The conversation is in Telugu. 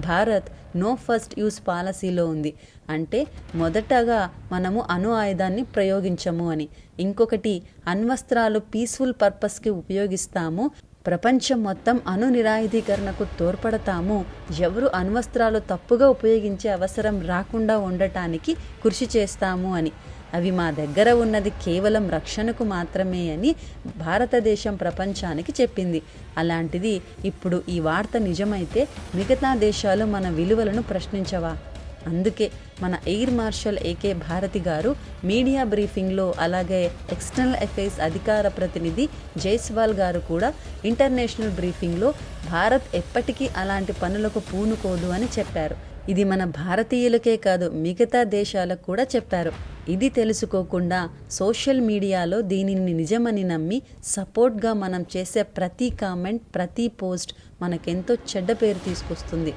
భారత్ నో ఫస్ట్ యూస్ పాలసీలో ఉంది. అంటే మొదటగా మనము అణు ఆయుధాన్ని ప్రయోగించము అని. ఇంకొకటి అణ్వస్త్రాలు పీస్ఫుల్ పర్పస్కి ఉపయోగిస్తాము. ప్రపంచం మొత్తం అణు నిరాయుధీకరణకు తోడ్పడతాము. ఎవరు అణ్వస్త్రాలు తప్పుగా ఉపయోగించే అవసరం రాకుండా ఉండటానికి కృషి చేస్తాము అని. అవి మా దగ్గర ఉన్నది కేవలం రక్షణకు మాత్రమే అని భారతదేశం ప్రపంచానికి చెప్పింది. అలాంటిది ఇప్పుడు ఈ వార్త నిజమైతే మిగతా దేశాలు మన విలువలను ప్రశ్నించవా? అందుకే మన ఎయిర్ మార్షల్ ఏకే భారతి గారు మీడియా బ్రీఫింగ్లో అలాగే ఎక్స్టర్నల్ అఫైర్స్ అధికార ప్రతినిధి జైస్వాల్ గారు కూడా ఇంటర్నేషనల్ బ్రీఫింగ్లో భారత్ ఎప్పటికీ అలాంటి పనులకు పూనుకోదు అని చెప్పారు. ఇది మన భారతీయులకే కాదు మిగతా దేశాలకు కూడా చెప్పారు. ఇది తెలుసుకోకుండా సోషల్ మీడియాలో దీనిని నిజమని నమ్మి సపోర్ట్గా మనం చేసే ప్రతి కామెంట్ ప్రతి పోస్ట్ మనకెంతో చెడ్డ పేరు తీసుకొస్తుంది.